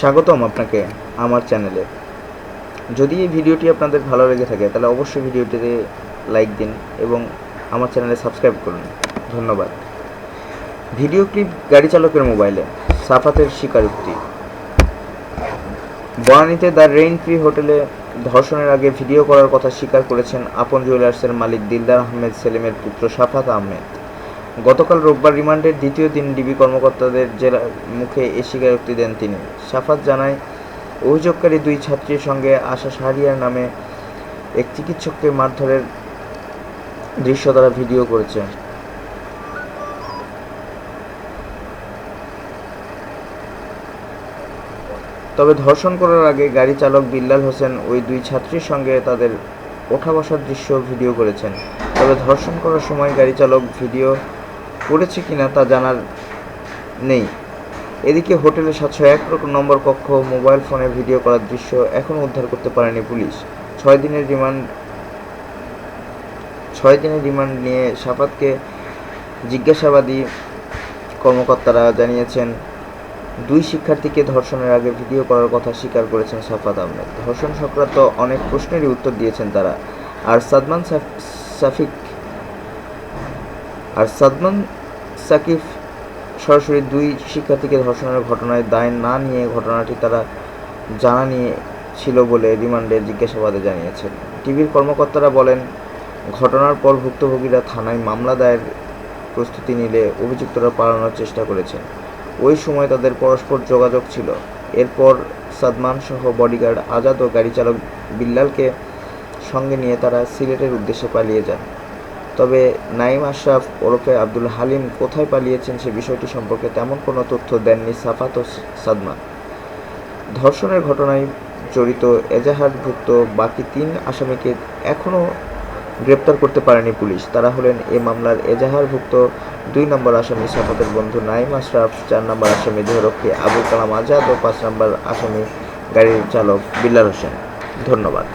স্বাগতম আপনাকে আমার চ্যানেলে। যদি এই ভিডিওটি আপনাদের ভালো লেগে থাকে, তাহলে অবশ্যই ভিডিওটিতে লাইক দিন এবং আমার চ্যানেলে সাবস্ক্রাইব করুন। ধন্যবাদ। ভিডিও ক্লিপ গাড়ি চালকের মোবাইলে, সাফাতের স্বীকারোক্তি। বনানীতে দ্য রেইন ফ্রি হোটেলে ধর্ষণের আগে ভিডিও করার কথা স্বীকার করেছেন আপন জুয়েলার্সের মালিক দিলদার আহমেদ সেলিমের পুত্র সাফাত আহমেদ। গতকাল রোববার রিমান্ডের দ্বিতীয় দিন ডিবি কর্মকর্তাদের জেলা মুখে এ স্বীকারোক্তি দেন তিনি। সাফাত জানায়, অভিযোগকারী দুই ছাত্রীর সঙ্গে আশা শাহরিয়ার নামে এক চিকিৎসককে মারধরের দৃশ্য তারা ভিডিও করেছে। তবে ধর্ষণ করার আগে গাড়ি চালক বিল্লাল হোসেন ওই দুই ছাত্রীর সঙ্গে তাদের ওঠা বসার দৃশ্য ভিডিও করেছেন। তবে ধর্ষণ করার সময় গাড়ি চালক ভিডিও করেছে কিনা তা জানার নেই। এদিকে হোটেলের সাতশো এক রকম নম্বর কক্ষ, মোবাইল ফোনে ভিডিও করার দৃশ্য এখনও উদ্ধার করতে পারেনি পুলিশ। ছয় দিনের রিমান্ড, ছয় দিনের রিমান্ড নিয়ে সাফাতকে জিজ্ঞাসাবাদী কর্মকর্তারা জানিয়েছেন, দুই শিক্ষার্থীকে ধর্ষণের আগে ভিডিও করার কথা স্বীকার করেছেন সাফাত আহমেদ। ধর্ষণ সংক্রান্ত অনেক প্রশ্নেরই উত্তর দিয়েছেন তারা। আর সাদমান সাফ- সাফিক আর সাদমান সাকিফ সরাসরি দুই শিক্ষার্থীকে ধর্ষণের ঘটনায় দায় না নিয়ে ঘটনাটি তারা জানা নিয়ে ছিল বলে রিমান্ডে জিজ্ঞাসাবাদে জানিয়েছেন। টিভির কর্মকর্তারা বলেন, ঘটনার পর ভুক্তভোগীরা থানায় মামলা দায়ের প্রস্তুতি নিলে অভিযুক্তরা পালানোর চেষ্টা করেছেন। ওই সময় তাদের পরস্পর যোগাযোগ ছিল। এরপর সাদমান সহ বডিগার্ড আজাদ ও গাড়ি চালক বিল্লালকে সঙ্গে নিয়ে তারা সিলেটের উদ্দেশ্যে পালিয়ে যান। তবে নাইম আশরাফ ওরফে আব্দুল হালিম কোথায় পালিয়েছেন সে বিষয়টি সম্পর্কে তেমন কোনো তথ্য দেননি সাফাত ও সাদমান ধর্ষণের ঘটনায় জড়িত এজাহারভুক্ত বাকি তিন আসামিকে এখনও গ্রেপ্তার করতে পারেনি পুলিশ। তারা হলেন এ মামলার এজাহারভুক্ত দুই নম্বর আসামি সাফাতের বন্ধু নাইম আশরাফ, চার নম্বর আসামি দেহরক্ষী আবুল কালাম আজাদ ও পাঁচ নম্বর আসামি গাড়ির চালক বিল্লাল হোসেন। ধন্যবাদ।